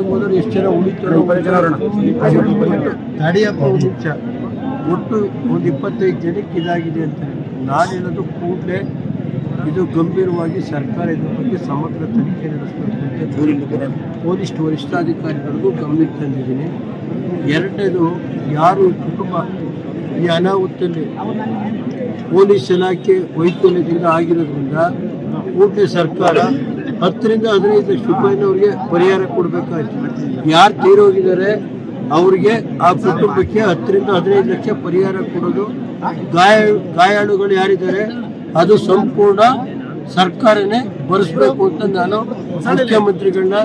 ಗಂಟೆಗೆ ಹೋದ್ರೆ ಎಷ್ಟು ಜನ ನಿಮಿಷ ಒಟ್ಟು ಒಂದು ಇಪ್ಪತ್ತೈದು ಜನಕ್ಕೆ ಇದಾಗಿದೆ ಅಂತ ನಾನು ಹೇಳೋದು ಕೂಡಲೇ ಇದು ಗಂಭೀರವಾಗಿ ಸರ್ಕಾರ ಇದ್ರ ಬಗ್ಗೆ ಸಮಗ್ರ ತನಿಖೆ ನಡೆಸಬೇಕು ಅಂತ ಪೊಲೀಸ್ ವರಿಷ್ಠಾಧಿಕಾರಿಗಳಿಗೂ ಗಮನಕ್ಕೆ ತಂದಿದ್ದೀನಿ. ಎರಡನೇದು ಯಾರು ಕುಟುಂಬ ಈ ಅನಾಹುತದಲ್ಲಿ ಪೊಲೀಸ್ ಇಲಾಖೆ ವೈಫಲ್ಯದಿಂದ ಆಗಿರೋದ್ರಿಂದ ಕೂಡಲೇ ಸರ್ಕಾರ ಹತ್ತರಿಂದ ಹದಿನೈದು ಲಕ್ಷ ರೂಪಾಯಿನವ್ರಿಗೆ ಪರಿಹಾರ ಕೊಡಬೇಕಾಯ್ತು. ಯಾರು ತೀರೋಗಿದ್ದಾರೆ, ಅವರಿಗೆ ಆ ಕುಟುಂಬಕ್ಕೆ ಹತ್ತರಿಂದ ಹದಿನೈದು ಲಕ್ಷ ಪರಿಹಾರ ಕೊಡೋದು. ಗಾಯ, ಗಾಯಾಳುಗಳು ಯಾರಿದ್ದಾರೆ, ಅದು ಸಂಪೂರ್ಣ ಸರ್ಕಾರನೇ ಭರಿಸ್ಬೇಕು ಅಂತ ನಾನು ಮುಖ್ಯಮಂತ್ರಿಗಳನ್ನ,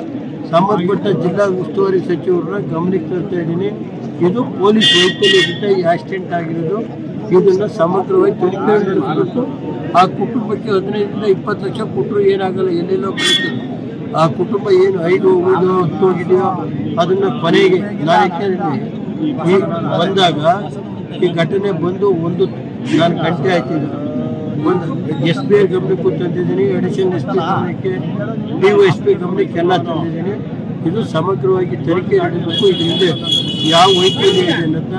ಸಂಬಂಧಪಟ್ಟ ಜಿಲ್ಲಾ ಉಸ್ತುವಾರಿ ಸಚಿವರನ್ನ ಗಮನಕ್ಕೆ ಇದ್ದೀನಿ. ಇದು ಪೊಲೀಸ್ ವೈಫಲ್ಯದಿಂದ ಈ ಆಕ್ಸಿಡೆಂಟ್ ಆಗಿರೋದು. ಇದನ್ನ ಸಮಗ್ರವಾಗಿ ತನಿಖೆ ನಡೆಸಬೇಕು. ಆ ಕುಟುಂಬಕ್ಕೆ ಹದಿನೈದರಿಂದ ಇಪ್ಪತ್ತು ಲಕ್ಷ ಕೊಟ್ಟರು ಏನಾಗಲ್ಲ ಎಲ್ಲೆಲ್ಲೋ ಬರುತ್ತೆ ಆ ಕುಟುಂಬ ಏನು ಐದು ಹೋಗೋದು, ಹತ್ತು ಹೋಗಿದೆಯೋ, ಅದನ್ನು ಕೊನೆಗೆ ಕೇಳಿದೆ ಈ ಬಂದಾಗ ಈ ಘಟನೆ ಬಂದು ಒಂದು ನಾನು ಗಂಟೆ ಆಯ್ತಿದ್ದೆ ಒಂದು ಎಸ್ ಬಿ ಐ ಗಮನಕ್ಕೂ ತಂದಿದ್ದೀನಿ, ಎಡಿಷನ್ ಎಸ್ ಪಿ ಗಮನಕ್ಕೆ, ಡಿ ಎಸ್ ಪಿ ಗಮನಕ್ಕೆ ತಂದಿದ್ದೀನಿ. ಇದು ಸಮಗ್ರವಾಗಿ ತನಿಖೆ ನಡೆಸಬೇಕು. ಇದರಿಂದ ಯಾವ ವೈದ್ಯ ಇದೆ ಅನ್ನೋದನ್ನ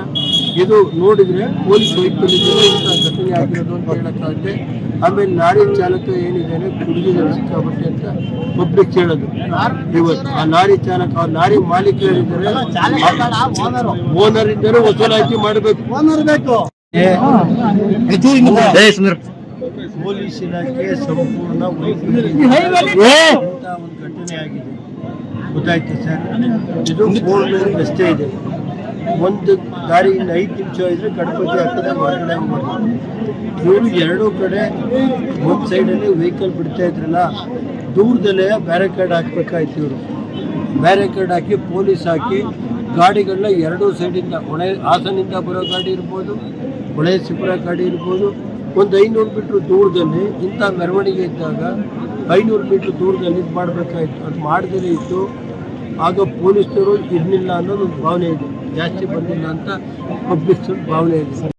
ಇದು ನೋಡಿದ್ರೆ ಪೊಲೀಸ್ ವೈಫಲ್ಯದಿಂದ ಇಂಥ ಘಟನೆ ಆಗಿರೋದು ಅಂತ ಹೇಳೋಕ್ಕಾಗುತ್ತೆ. ಆಮೇಲೆ ಲಾರಿ ಚಾಲಕ ಏನಿದ್ದಾನೆ ಕುಡಿದಿದ್ದಾರೆ ಸಿಕ್ಕಾಪಟ್ಟೆ ಅಂತ ಪಬ್ಲಿಕ್ ಹೇಳೋದು ಇವತ್ತು ಆ ಲಾರಿ ಚಾಲಕ ಆ ಲಾರಿ ಮಾಲೀಕರಿದ್ದಾರೆ. ಓನರ್ ಇದ್ದರೆ ವಸೂಲಾತಿ ಮಾಡಬೇಕು. ಓನರ್ ಬೇಕು. ಪೊಲೀಸ್ ಇಲಾಖೆ ಸಂಪೂರ್ಣ ವೈಫಲ್ಯ. ಒಂದು ಘಟನೆ ಆಗಿದೆ. ಗೊತ್ತಾಯ್ತು ಸರ್? ಇದು ಲೈನ್ ರಸ್ತೆ ಇದೆ. ಒಂದು ದಾರಿಯಿಂದ ಐದು ನಿಮಿಷ ಇದ್ರೆ ಗಣಪತಿ ಹತ್ತಿರ ಹೊರಗಡೆ ಮಾಡ್ತಾರೆ. ಇವರು ಎರಡೂ ಕಡೆ ಒಂದು ಸೈಡಲ್ಲಿ ವೆಹಿಕಲ್ ಬಿಡ್ತಾ ಇದ್ರಲ್ಲ, ದೂರದಲ್ಲೇ ಬ್ಯಾರಿಕೇಡ್ ಹಾಕ್ಬೇಕಾಯ್ತು ಇವರು. ಬ್ಯಾರಿಕೇಡ್ ಹಾಕಿ ಪೊಲೀಸ್ ಹಾಕಿ ಗಾಡಿಗಳನ್ನ ಎರಡೂ ಸೈಡಿಂದ ಹೊಳೆ ಹಾಸನಿಂದ ಬರೋ ಗಾಡಿ ಇರ್ಬೋದು, ಹೊಳೆ ಸಿಪುರ ಗಾಡಿ ಇರ್ಬೋದು, ಒಂದು ಐನೂರು ಮೀಟ್ರ್ ದೂರದಲ್ಲಿ, ಇಂಥ ಮೆರವಣಿಗೆ ಇದ್ದಾಗ ಐನೂರು ಮೀಟ್ರ್ ದೂರದಲ್ಲಿ ಇದು ಮಾಡಬೇಕಾಯ್ತು. ಅದು ಮಾಡದೇ ಇತ್ತು. ಆಗ ಪೊಲೀಸರು ಇರಲಿಲ್ಲ ಅನ್ನೋದು ಒಂದು ಭಾವನೆ ಇದೆ. ಜಾಸ್ತಿ ಬಂದಿಲ್ಲ ಅಂತ ಪಬ್ಲಿಕ್ ಭಾವನೆ ಇದೆ.